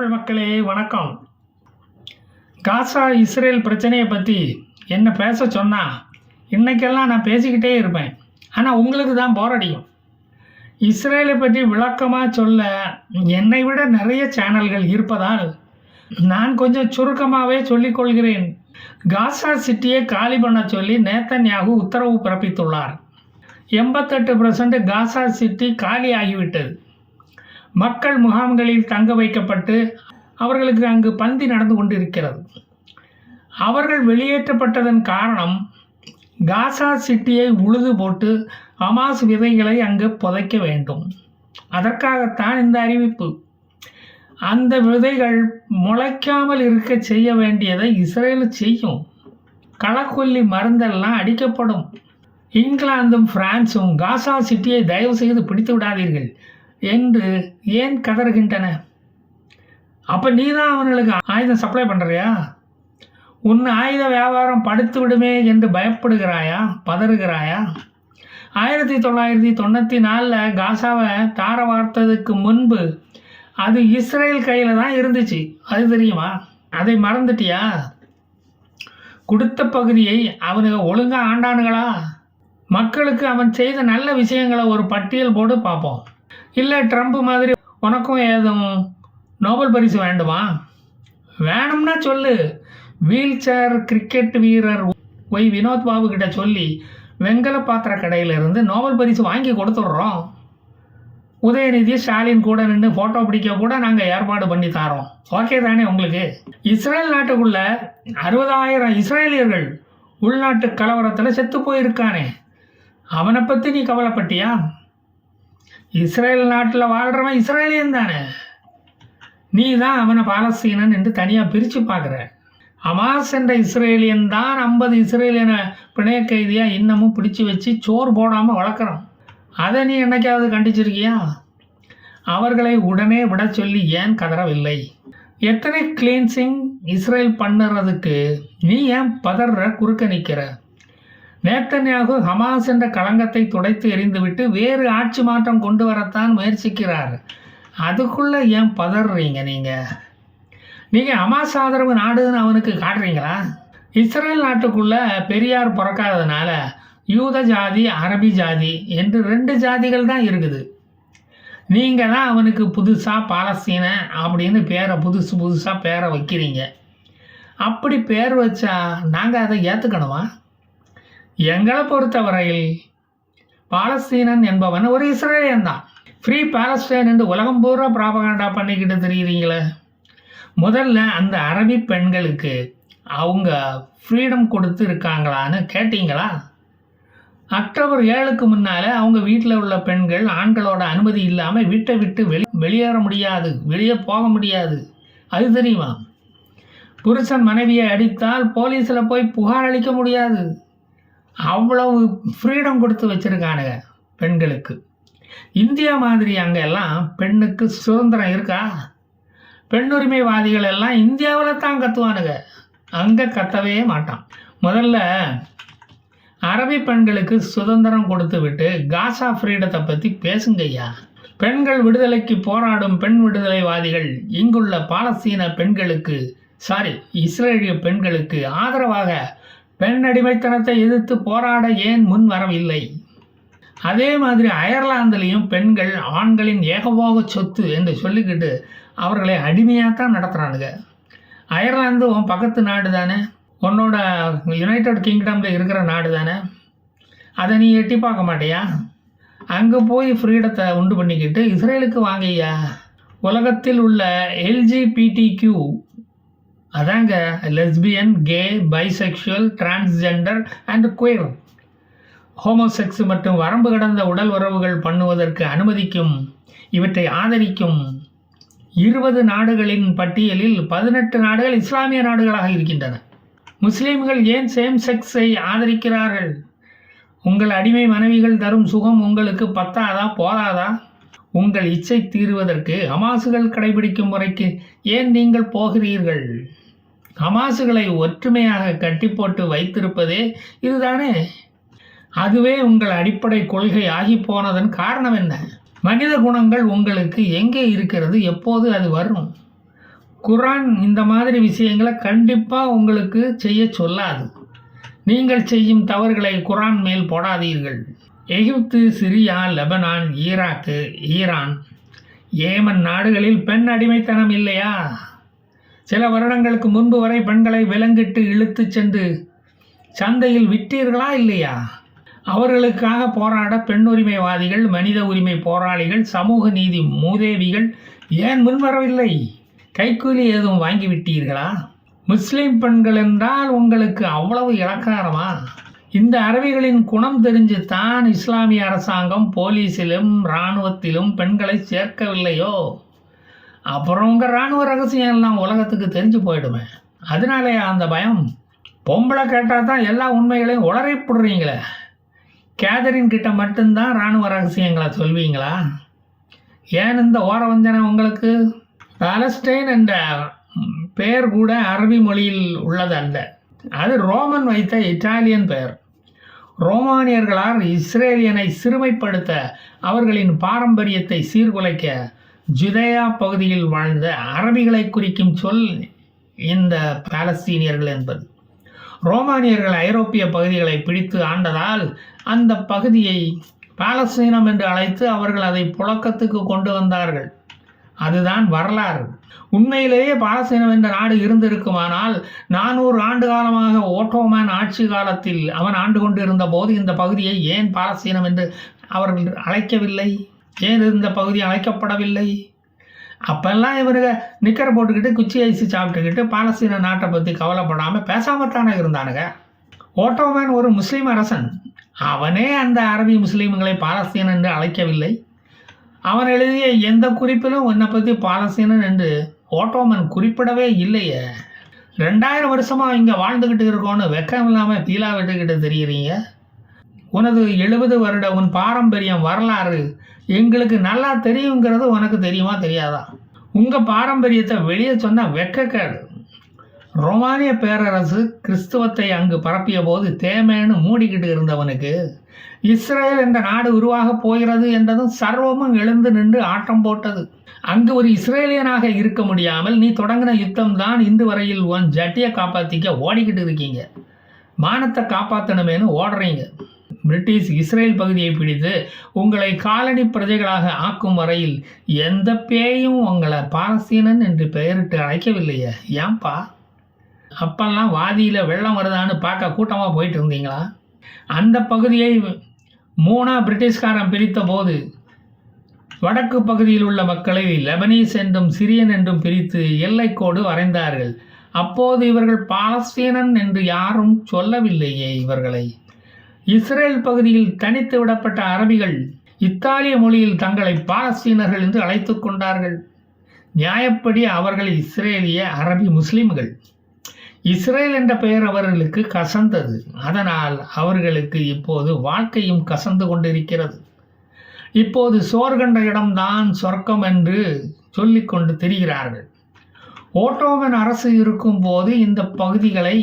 தமிழ் மக்களே வணக்கம். காசா இஸ்ரேல் பிரச்சனையை பற்றி என்ன பேச சொன்னால் இன்னைக்கெல்லாம் நான் பேசிக்கிட்டே இருப்பேன். ஆனால் உங்களுக்கு தான் போர் அடிக்கும். இஸ்ரேலை பற்றி விளக்கமாக சொல்ல என்னை விட நிறைய சேனல்கள் இருப்பதால் நான் கொஞ்சம் சுருக்கமாகவே சொல்லிக்கொள்கிறேன் காசா சிட்டியை காலி பண்ண சொல்லி நேத்தன்யாகு உத்தரவு பிறப்பித்துள்ளார். எண்பத்தெட்டு பர்சன்ட் காசா சிட்டி காலி ஆகிவிட்டது. மக்கள் முகாம்களில் தங்க வைக்கப்பட்டு அவர்களுக்கு அங்கு பந்தி நடந்து கொண்டிருக்கிறது. அவர்கள் வெளியேற்றப்பட்டதன் காரணம் காசா சிட்டியை உழுது போட்டு அமாஸ் விதைகளை அங்கு புதைக்க வேண்டும். அதற்காகத்தான் இந்த அறிவிப்பு. அந்த விதைகள் முளைக்காமல் இருக்க செய்ய வேண்டியதை இஸ்ரேல் செய்யும். களக்கொல்லி மருந்தெல்லாம் அடிக்கப்படும். இங்கிலாந்தும் பிரான்சும் காசா சிட்டியை தயவு செய்து பிடித்து விடாதீர்கள். என்று ஏன் கதறுகின்றன? அப்போ நீ தான் அவர்களுக்கு ஆயுதம் சப்ளை பண்ணுறியா உன் ஆயுத வியாபாரம் படுத்து விடுமே என்று பயப்படுகிறாயா? பதறுகிறாயா? ஆயிரத்தி தொள்ளாயிரத்தி தொண்ணூற்றி நாலில் காசாவை தார வார்த்ததுக்கு முன்பு அது இஸ்ரேல் கையில் தான் இருந்துச்சு. அது தெரியுமா? அதை மறந்துட்டியா? கொடுத்த பகுதியை அவனுங்க ஒழுங்காக ஆண்டானுங்களா? மக்களுக்கு அவன் செய்த நல்ல விஷயங்களை ஒரு பட்டியல் போட்டு பார்ப்போம். இல்லை ட்ரம்ப் மாதிரி உனக்கும் ஏதும் நோபல் பரிசு வேண்டுமா? வேணும்னா சொல்லு. வீல் சேர் கிரிக்கெட் வீரர் ஒய் வினோத் பாபு கிட்ட சொல்லி வெங்கல பாத்திர கடையிலிருந்து நோபல் பரிசு வாங்கி கொடுத்துட்றோம். உதயநிதி ஸ்டாலின் கூட நின்று ஃபோட்டோ பிடிக்க கூட நாங்கள் ஏற்பாடு பண்ணி தரோம். ஓகே தானே உங்களுக்கு? இஸ்ரேல் நாட்டுக்குள்ள அறுபதாயிரம் இஸ்ரேலியர்கள் உள்நாட்டு கலவரத்தில் செத்து போயிருக்கானே. அவனை பற்றி நீ கவலைப்பட்டியா? இஸ்ரேல் நாட்டில் வாழ்கிறவன் இஸ்ரேலியன் தானே? நீ தான் அவனை பாலஸ்தீனன் என்று தனியாக பிரித்து பார்க்குற. அமாஸ் என்ற இஸ்ரேலியன் தான் ஐம்பது இஸ்ரேலியனை பிணைய கைதியாக இன்னமும் பிடிச்சி வச்சு சோறு போடாமல் வளர்க்குறான் அதை நீ என்னைக்காவது கண்டிச்சிருக்கியா? அவர்களை உடனே விட சொல்லி ஏன் கதறவில்லை? எத்தனை கிளீன்சிங் இஸ்ரேல் பண்ணுறதுக்கு நீ ஏன் பதற குறுக்க நிற்கிற? நேத்தன்யாகு ஹமாஸ் என்ற களங்கத்தை துடைத்து எறிந்துவிட்டு வேறு ஆட்சி மாற்றம் கொண்டு வரத்தான் முயற்சிக்கிறார். அதுக்குள்ளே ஏன் பதறீங்க நீங்கள் நீங்கள் ஹமாஸ் ஆதரவு நாடுன்னு அவனுக்கு காட்டுறீங்களா? இஸ்ரேல் நாட்டுக்குள்ள பெரியார் பிறக்காததுனால யூத ஜாதி அரபி ஜாதி என்று ரெண்டு ஜாதிகள் தான் இருக்குது. நீங்கள் தான் அவனுக்கு புதுசாக பாலஸ்தீன அப்படின்னு பேரை புதுசு புதுசாக பேரை வைக்கிறீங்க. அப்படி பேர் வச்சா நாங்கள் அதை ஏற்றுக்கணுமா எங்களை பொறுத்தவரையில் பாலஸ்தீனன் என்பவன் ஒரு இஸ்ரேலியன் தான். ஃப்ரீ பாலஸ்டைன் என்று உலகம் பூரா ப்ராபகாண்டா பண்ணிக்கிட்டு தெரியுறீங்களே. முதல்ல அந்த அரபி பெண்களுக்கு அவங்க ஃப்ரீடம் கொடுத்து இருக்காங்களான்னு கேட்டீங்களா? அக்டோபர் ஏழுக்கு முன்னால் அவங்க வீட்டில் உள்ள பெண்கள் ஆண்களோட அனுமதி இல்லாமல் வீட்டை விட்டு வெளி வெளியேற முடியாது வெளியே போக முடியாது. அது தெரியுமா? புருஷன் மனைவியை அடித்தால் போலீஸில் போய் புகார் அளிக்க முடியாது. அவ்வளவு ஃப்ரீடம் கொடுத்து வச்சுருக்கானுங்க பெண்களுக்கு. இந்தியா மாதிரி அங்கே எல்லாம் பெண்ணுக்கு சுதந்திரம் இருக்கா? பெண்ணுரிமைவாதிகள் எல்லாம் இந்தியாவில் தான் கத்துவானுங்க. அங்கே கத்தவே மாட்டான். முதல்ல அரபி பெண்களுக்கு சுதந்திரம் கொடுத்து விட்டு காசா ஃப்ரீடத்தை பற்றி பேசுங்கய்யா பெண்கள் விடுதலைக்கு போராடும் பெண் விடுதலைவாதிகள் இங்குள்ள பாலஸ்தீன பெண்களுக்கு சாரி இஸ்ரேலிய பெண்களுக்கு ஆதரவாக பெண் அடிமைத்தனத்தை எதிர்த்து போராட ஏன் முன் வரவில்லை? அதே மாதிரி அயர்லாந்துலேயும் பெண்கள் ஆண்களின் ஏகபோக சொத்து என்று சொல்லிக்கிட்டு அவர்களை அடிமையாக தான் நடத்துகிறானுங்க அயர்லாந்து உன் பக்கத்து நாடு தானே உன்னோட யுனைடெட் கிங்டமில் இருக்கிற நாடு தானே அதை நீ எட்டி பார்க்க மாட்டியா? அங்கே போய் ஃப்ரீடத்தை உண்டு பண்ணிக்கிட்டு இஸ்ரேலுக்கு வாங்கய்யா. உலகத்தில் உள்ள எல்ஜிபிடிக்யூ அதாங்க lesbian gay bisexual transgender and queer homosex மற்றும் வரம்பு கடந்த உடல் உறவுகள் பண்ணுவதற்கு அனுமதிக்கும் இவற்றை ஆதரிக்கும். இருபது நாடுகளின் பட்டியலில் பதினெட்டு நாடுகள் இஸ்லாமிய நாடுகளாக இருக்கின்றன. முஸ்லீம்கள் ஏன் சேம் செக்ஸை ஆதரிக்கிறார்கள்? உங்கள் அடிமை மனைவிகள் தரும் சுகம் உங்களுக்கு பத்தாதா போதாதா? உங்கள் இச்சை தீருவதற்கு ஹமாசுகள் கடைபிடிக்கும் முறைக்கு ஏன் நீங்கள் போகிறீர்கள்? ஹமாசுகளை ஒற்றுமையாக கட்டி போட்டு வைத்திருப்பதே இதுதானே? அதுவே உங்கள் அடிப்படை கொள்கை ஆகி போனதன் காரணம் என்ன? மனித குணங்கள் உங்களுக்கு எங்கே இருக்கிறது? எப்போது அது வரும்? குரான் இந்த மாதிரி விஷயங்களை கண்டிப்பாக உங்களுக்கு செய்ய சொல்லாது. நீங்கள் செய்யும் தவறுகளை குரான் மேல் போடாதீர்கள். Egypt Syria Lebanon Iraq Iran Yemen நாடுகளில் பெண் அடிமைத்தனம் இல்லையா? சில வருடங்களுக்கு முன்பு வரை பெண்களை விலங்கிட்டு இழுத்துச் சென்று சந்தையில் விற்றீர்களா இல்லையா? அவர்களுக்காக போராட பெண் உரிமைவாதிகள் மனித உரிமை போராளிகள் சமூக நீதி மூதேவிகள் ஏன் முன்வரவில்லை? கைக்கூலி எதுவும் வாங்கிவிட்டீர்களா முஸ்லிம் பெண்கள் என்றால் உங்களுக்கு அவ்வளவு இலக்காரமா? இந்த அரபிகளின் குணம் தெரிஞ்சு தான் இஸ்லாமிய அரசாங்கம் போலீஸிலும் இராணுவத்திலும் பெண்களை சேர்க்கவில்லையோ? அப்புறம் உங்கள் இராணுவ ரகசியம் எல்லாம் உலகத்துக்கு தெரிஞ்சு போயிடுமே. அதனாலே அந்த பயம். பொம்பளை கேட்டால் தான் எல்லா உண்மைகளையும் உளறிப்படுறீங்களே. கேதரின் கிட்ட மட்டும்தான் இராணுவ ரகசியங்களை சொல்வீங்களா? ஏன் இந்த ஓரவஞ்சனை உங்களுக்கு? பாலஸ்டைன் என்ற பெயர் கூட அரபி மொழியில் உள்ளதல்ல. அது ரோமன் வைத்த இட்டாலியன் பெயர் ரோமானியர்களால் இஸ்ரேலியனை சிறுமைப்படுத்த அவர்களின் பாரம்பரியத்தை சீர்குலைக்க ஜுதேயா பகுதியில் வாழ்ந்த அரபிகளை குறிக்கும் சொல் இந்த பாலஸ்தீனியர்கள் என்பது. ரோமானியர்கள் ஐரோப்பிய பகுதிகளை பிடித்து ஆண்டதால் அந்த பகுதியை பாலஸ்தீனம் என்று அழைத்து அவர்கள் அதை புழக்கத்துக்கு கொண்டு வந்தார்கள். அதுதான் வரலாறு. உண்மையிலேயே பாலஸ்தீனம் என்ற நாடு இருந்திருக்குமானால் நானூறு ஆண்டு காலமாக ஓட்டோமேன் ஆட்சி காலத்தில் அவன் ஆண்டு கொண்டிருந்த போது இந்த பகுதியை ஏன் பாலஸ்தீனம் என்று அவர்கள் அழைக்கவில்லை? ஏன் இந்த பகுதி அழைக்கப்படவில்லை? அப்பெல்லாம் இவருங்க நிக்கரை போட்டுக்கிட்டு குச்சி ஐசி சாப்பிட்டுக்கிட்டு பாலஸ்தீன நாட்டை பற்றி கவலைப்படாமல் பேசாமல் தானே இருந்தானுங்க ஓட்டோமேன் ஒரு முஸ்லீம் அரசன். அவனே அந்த அரபி முஸ்லீம்களை பாலஸ்தீன் என்று அழைக்கவில்லை. அவன் எழுதிய எந்த குறிப்பிலும் உன்னை பற்றி பாலஸ்தீனன் என்று ஓட்டோமன் குறிப்பிடவே இல்லையே. ரெண்டாயிரம் வருஷமாக இங்கே வாழ்ந்துக்கிட்டு இருக்கோன்னு வெக்கம் இல்லாமல் பீலா விட்டுக்கிட்டு தெரியுறீங்க? உனது எழுபது வருட உன் பாரம்பரியம் வரலாறு எங்களுக்கு நல்லா தெரியுங்கிறது உனக்கு தெரியுமா தெரியாதா? உங்கள் பாரம்பரியத்தை வெளியே சொன்னால் வெக்கக்காடு ரோமானிய பேரரசு கிறிஸ்துவத்தை அங்கு பரப்பிய போது தேமேன்னு மூடிக்கிட்டு இருந்தவனுக்கு இஸ்ரேல் என்ற நாடு உருவாகப் போகிறது என்றதும் சர்வமும் எழுந்து நின்று ஆட்டம் போட்டது. அங்கு ஒரு இஸ்ரேலியனாக இருக்க முடியாமல் நீ தொடங்கின யுத்தம் தான் இந்து வரையில் உன் ஜட்டியை காப்பாற்றிக்க ஓடிக்கிட்டு இருக்கீங்க. மானத்தை காப்பாற்றணுமேனு ஓடுறீங்க. பிரிட்டிஷ் இஸ்ரேல் பகுதியை பிடித்து உங்களை காலனி பிரஜைகளாக ஆக்கும் வரையில் எந்த பேயும் உங்களை பாலஸ்தீனன் என்று பெயரிட்டு அழைக்கவில்லையே. ஏன்பா? அப்பெல்லாம் வாதியில் வெள்ளம் வருதான்னு பார்க்க கூட்டமாக போயிட்டு இருந்தீங்களா? அந்த பகுதியை மூணாக பிரிட்டிஷ்காரன் பிரித்த போது வடக்கு பகுதியில் உள்ள மக்களை லெபனீஸ் என்றும் சிரியன் என்றும் பிரித்து எல்லைக்கோடு வரைந்தார்கள். அப்போது இவர்கள் பாலஸ்தீனன் என்று யாரும் சொல்லவில்லையே இவர்களை. இஸ்ரேல் பகுதியில் தனித்து விடப்பட்ட அரபிகள் இத்தாலிய மொழியில் தங்களை பாலஸ்தீனர்கள் என்று அழைத்து கொண்டார்கள். நியாயப்படி அவர்கள் இஸ்ரேலிய அரபி முஸ்லிம்கள். இஸ்ரேல் என்ற பெயர் அவர்களுக்கு கசந்தது. அதனால் அவர்களுக்கு இப்போது வாழ்க்கையும் கசந்து கொண்டிருக்கிறது. இப்போது சோர்கண்ட இடம்தான் சொர்க்கம் என்று சொல்லிக்கொண்டு திரிகிறார்கள். ஓட்டோமன் அரசு இருக்கும் போது இந்த பகுதிகளை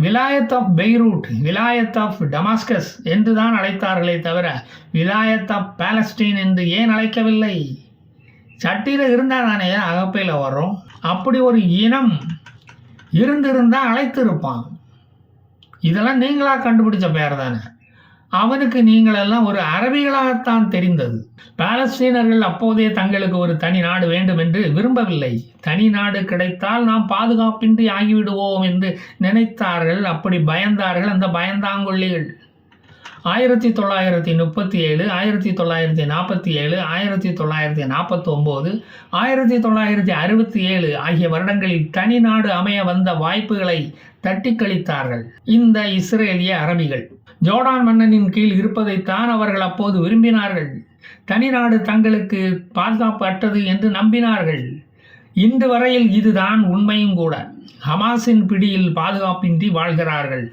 Wilayat of Beirut Wilayat of Damascus என்று தான் அழைத்தார்களே தவிர விலாயத் ஆஃப் பாலஸ்டீன் என்று ஏன் அழைக்கவில்லை? சட்டியில் இருந்தால் தானே அகப்பையில் வரும் அப்படி ஒரு இனம் இருந்திருந்தால் அழைத்திருப்பான். இதெல்லாம் நீங்களாக கண்டுபிடிச்ச பெயர் தானே? அவனுக்கு நீங்களெல்லாம் ஒரு அரபிகளாகத்தான் தெரிந்தது. பாலஸ்தீனர்கள் அப்போதே தங்களுக்கு ஒரு தனி நாடு வேண்டும் என்று விரும்பவில்லை. தனி நாடு கிடைத்தால் நாம் பாதுகாப்பின்றி ஆகிவிடுவோம் என்று நினைத்தார்கள். அப்படி பயந்தார்கள் அந்த பயந்தாங்கொல்லிகள். ஆயிரத்தி தொள்ளாயிரத்தி முப்பத்தி ஏழு ஆயிரத்தி தொள்ளாயிரத்தி நாற்பத்தி ஏழு ஆயிரத்தி தொள்ளாயிரத்தி நாற்பத்தொம்போது ஆயிரத்தி தொள்ளாயிரத்தி அறுபத்தி ஏழு ஆகிய வருடங்களில் தனி நாடு அமைய வந்த வாய்ப்புகளை தட்டி கழித்தார்கள். இந்த இஸ்ரேலிய அரபிகள். ஜோர்டான் மன்னனின் கீழ் இருப்பதைத்தான் அவர்கள் அப்போது விரும்பினார்கள். தனி நாடு தங்களுக்கு பாதுகாப்பு அற்றது என்று நம்பினார்கள். இன்று வரையில் இதுதான் உண்மையும் கூட. ஹமாஸின் பிடியில் பாதுகாப்பின்றி வாழ்கிறார்கள்.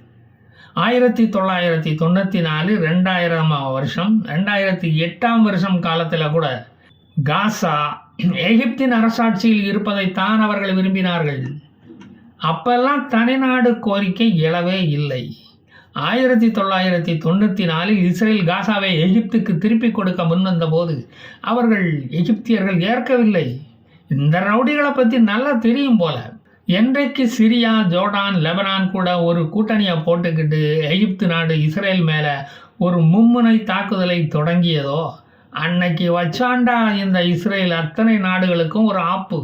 ஆயிரத்தி தொள்ளாயிரத்தி தொண்ணூற்றி நாலு ரெண்டாயிரம் வருஷம் ரெண்டாயிரத்தி எட்டாம் வருஷம் காலத்தில் கூட காசா எகிப்தின் அரசாட்சியில் இருப்பதைத்தான் அவர்கள் விரும்பினார்கள். அப்பெல்லாம் தனிநாடு கோரிக்கை எழவே இல்லை. ஆயிரத்தி தொள்ளாயிரத்தி தொண்ணூற்றி நாலில் இஸ்ரேல் காசாவை எகிப்துக்கு திருப்பி கொடுக்க முன்வந்தபோது அவர்கள் எகிப்தியர்கள் ஏற்கவில்லை. இந்த ரவுடிகளை பற்றி நல்லா தெரியும் போல. என்றைக்கு சிரியா ஜோர்டான் லெபனான் கூட ஒரு கூட்டணியை போட்டுக்கிட்டு எகிப்து நாடு இஸ்ரேல் மேலே ஒரு மும்முனை தாக்குதலை தொடங்கியதோ அன்னைக்கு வச்சாண்டா இந்த இஸ்ரேல் அத்தனை நாடுகளுக்கும் ஒரு ஆப்பு.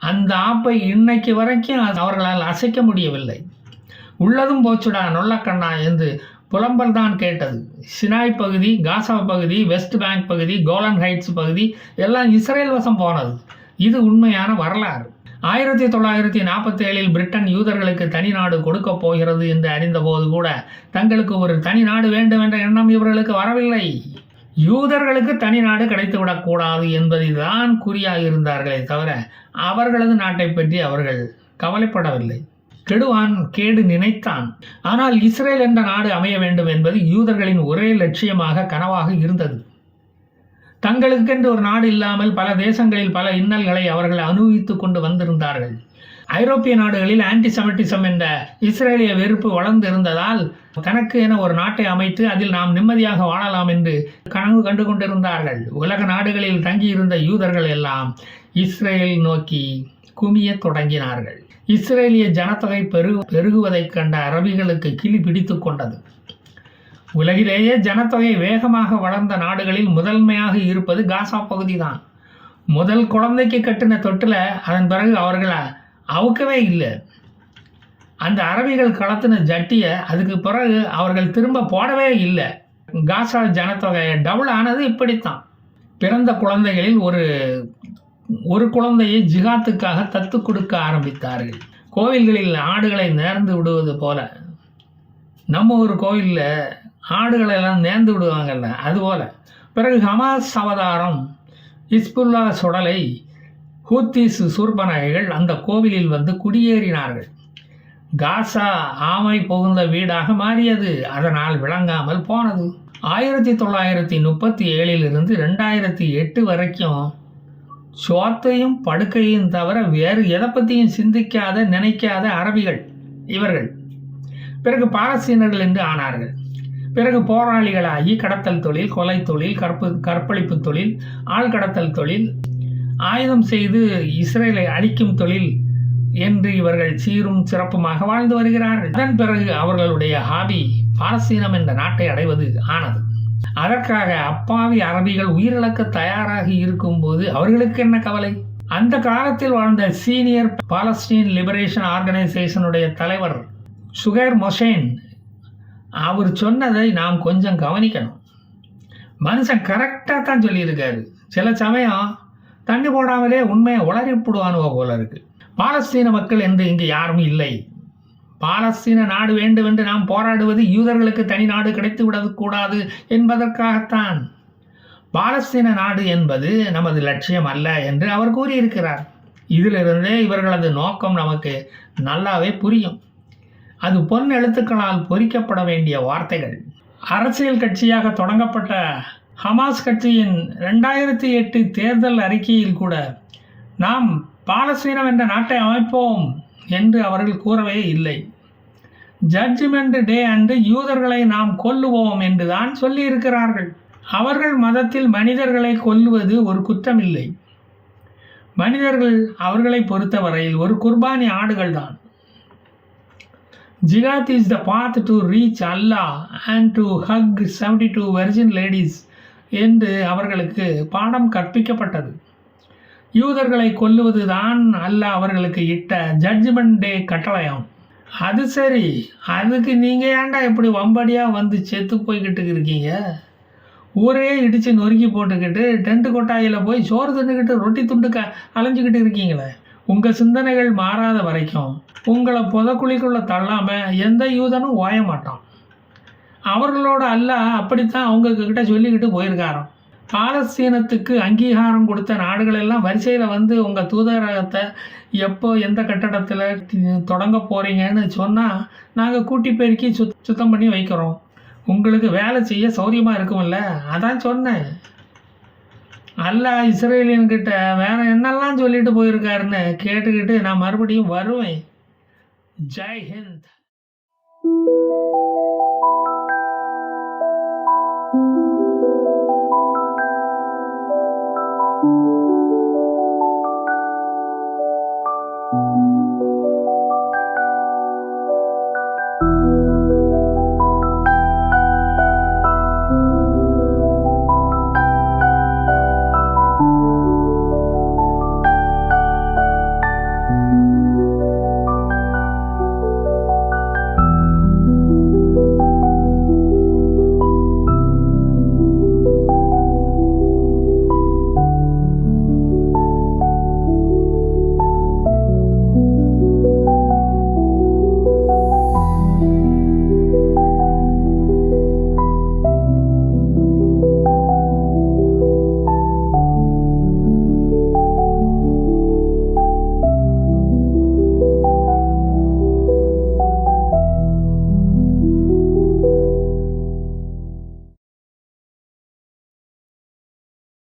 அந்த ஆப்பை இன்னைக்கு வரைக்கும் அவர்களால் அசைக்க முடியவில்லை. உள்ளதும் போச்சுடா நொல்லக்கண்ணா என்று புலம்பல் தான் கேட்டது. சினாய் பகுதி காசா பகுதி வெஸ்ட் பேங்க் பகுதி கோலன் ஹைட்ஸ் பகுதி எல்லாம் இஸ்ரேல் வசம் போனது. இது உண்மையான வரலாறு. ஆயிரத்தி தொள்ளாயிரத்தி நாற்பத்தி ஏழில் பிரிட்டன் யூதர்களுக்கு தனி நாடு கொடுக்க போகிறது என்று அறிந்தபோது கூட தங்களுக்கு ஒரு தனி நாடு வேண்டும் என்ற எண்ணம் இவர்களுக்கு வரவில்லை. யூதர்களுக்கு தனி நாடு கிடைத்துவிடக்கூடாது என்பதை தான் குறியாக இருந்தார்களே தவிர அவர்களது நாட்டை பற்றி அவர்கள் கவலைப்படவில்லை. கெடுவான் கேடு நினைத்தான். ஆனால் இஸ்ரேல் என்ற நாடு அமைய வேண்டும் என்பது யூதர்களின் ஒரே லட்சியமாக கனவாக இருந்தது. தங்களுக்கென்று ஒரு நாடு இல்லாமல் பல தேசங்களில் பல இன்னல்களை அவர்கள் அனுபவித்துக் கொண்டு வந்திருந்தார்கள். ஐரோப்பிய நாடுகளில் ஆன்டிசெமிட்டிசம் என்ற இஸ்ரேலிய வெறுப்பு வளர்ந்திருந்ததால் தனக்கு என ஒரு நாட்டை அமைத்து அதில் நாம் நிம்மதியாக வாழலாம் என்று கனவு கண்டு கொண்டிருந்தார்கள். உலக நாடுகளில் தங்கியிருந்த யூதர்கள் எல்லாம் இஸ்ரேல் நோக்கி குமியத் தொடங்கினார்கள். இஸ்ரேலிய ஜனத்தொகை பெரு பெருகுவதைக் கண்ட அரபிகளுக்கு கிளி பிடித்து கொண்டது. உலகிலேயே ஜனத்தொகை வேகமாக வளர்ந்த நாடுகளில் முதன்மையாக இருப்பது காசா பகுதிதான். முதல் குழந்தைக்கு கட்டின தொட்டில் அதன் பிறகு அவர்களை அவுக்கவே இல்லை. அந்த அரபிகள் கலத்தின ஜட்டியை அதுக்கு பிறகு அவர்கள் திரும்ப போடவே இல்லை. காசா ஜனத்தொகை டபுள் ஆனது இப்படித்தான். பிறந்த குழந்தைகளில் ஒரு ஒரு குழந்தையை ஜிகாத்துக்காக தத்து கொடுக்க ஆரம்பித்தார்கள். கோவில்களில் ஆடுகளை நேர்ந்து விடுவது போல. நம்ம ஒரு கோவிலில் ஆடுகளை எல்லாம் நேர்ந்து விடுவாங்கல்ல அதுபோல் பிறகு ஹமாஸ் அவதாரம் இஸ்புல்லா சுடலை ஹூத்திஸ் சூர்பநாயகள் அந்த கோவிலில் வந்து குடியேறினார்கள். காசா ஆமை புகுந்த வீடாக மாறியது. அதனால் விளங்காமல் போனது. ஆயிரத்தி தொள்ளாயிரத்தி முப்பத்தி ஏழிலிருந்து ரெண்டாயிரத்தி எட்டு வரைக்கும் சோத்தையும் படுக்கையும் தவிர வேறு எதை பற்றியும் சிந்திக்காத நினைக்காத அரபிகள் இவர்கள். பிறகு பாரசீனர்கள் என்று ஆனார்கள். பிறகு போராளிகளாகி கடத்தல் தொழில் கொலை தொழில் கற்பு கற்பழிப்பு தொழில் ஆள் கடத்தல் தொழில் ஆயுதம் செய்து இஸ்ரேலை அழிக்கும் தொழில் என்று இவர்கள் சீரும் சிறப்புமாக வாழ்ந்து வருகிறார்கள். அதன் பிறகு அவர்களுடைய ஹாபி பாரசீனம் என்ற நாட்டை அடைவது ஆனது. அதற்காக அப்பாவி அரபிகள் உயிரிழக்க தயாராகி இருக்கும்போது அவர்களுக்கு என்ன கவலை? அந்த காலத்தில் வாழ்ந்த சீனியர் பாலஸ்தீன் லிபரேஷன் ஆர்கனைசேஷனுடைய தலைவர் சுகேர் மொசேன் அவர் சொன்னதை நாம் கொஞ்சம் கவனிக்கணும். மனுஷன் கரெக்டாக தான் சொல்லியிருக்காரு. சில சமயம் தண்ணி போடாமலே உண்மையை உளறிப்புடுவானுவ போல இருக்கு. பாலஸ்தீன மக்கள் என்று இங்கு யாரும் இல்லை. பாலஸ்தீன நாடு வேண்டும் என்று நாம் போராடுவது யூதர்களுக்கு தனி நாடு கிடைத்து விடக்கூடாது என்பதற்காகத்தான். பாலஸ்தீன நாடு என்பது நமது லட்சியம் அல்ல என்று அவர் கூறியிருக்கிறார். இதிலிருந்தே இவர்களது நோக்கம் நமக்கு நல்லாவே புரியும். அது பொன் எழுத்துக்களால் பொறிக்கப்பட வேண்டிய வார்த்தைகள். அரசியல் கட்சியாக தொடங்கப்பட்ட ஹமாஸ் கட்சியின் ரெண்டாயிரத்தி எட்டு தேர்தல் அறிக்கையில் கூட நாம் பாலஸ்தீனம் என்ற நாட்டை அமைப்போம் என்று அவர்கள் கூறவே இல்லை. ஜட்ஜ்மெண்ட் டே அன்று யூதர்களை நாம் கொல்லுவோம் என்று தான் சொல்லியிருக்கிறார்கள். அவர்கள் மதத்தில் மனிதர்களை கொல்லுவது ஒரு குற்றமில்லை. மனிதர்கள் அவர்களை பொறுத்தவரையில் ஒரு குர்பானி ஆடுகள் தான் jihad is the path to reach Allah and to hug seventy two virgin ladies என்று அவர்களுக்கு பாடம் கற்பிக்கப்பட்டது. யூதர்களை கொல்லுவது தான் அல்ல அவர்களுக்கு இட்ட ஜட்ஜ்மெண்ட் டே கட்டளையம். அது சரி. அதுக்கு நீங்கள் ஏன்டா இப்படி வம்படியாக வந்து செத்து போய்கிட்டு இருக்கீங்க? ஊரே இடித்து நொறுக்கி போட்டுக்கிட்டு டென்ட் கொட்டாயில் போய் சோறு தின்னுக்கிட்டு ரொட்டி துண்டு க அலைஞ்சிக்கிட்டு இருக்கீங்களே. உங்கள் சிந்தனைகள் மாறாத வரைக்கும் உங்களை புதக்குழிக்குள்ளே தள்ளாமல் எந்த யூதனும் ஓய மாட்டான் அவர்களோட அல்ல அப்படித்தான் அவங்க கிட்ட சொல்லிக்கிட்டு போயிருக்காராம். பாலஸ்தீனத்துக்கு அங்கீகாரம் கொடுத்த நாடுகள் எல்லாம் வரிசையில் வந்து உங்கள் தூதரகத்தை எப்போ எந்த கட்டடத்தில் தொடங்க போகிறீங்கன்னு சொன்னால் நாங்கள் கூட்டி பெருக்கி சுத் சுத்தம் பண்ணி வைக்கிறோம். உங்களுக்கு வேலை செய்ய சௌரியமாக இருக்கும்ல? அதான் சொன்னேன். அல்ல இஸ்ரேலியன்கிட்ட வேற என்னெல்லாம் சொல்லிட்டு போயிருக்காருன்னு கேட்டுக்கிட்டு நான் மறுபடியும் வருவேன். ஜெய் ஹிந்த்.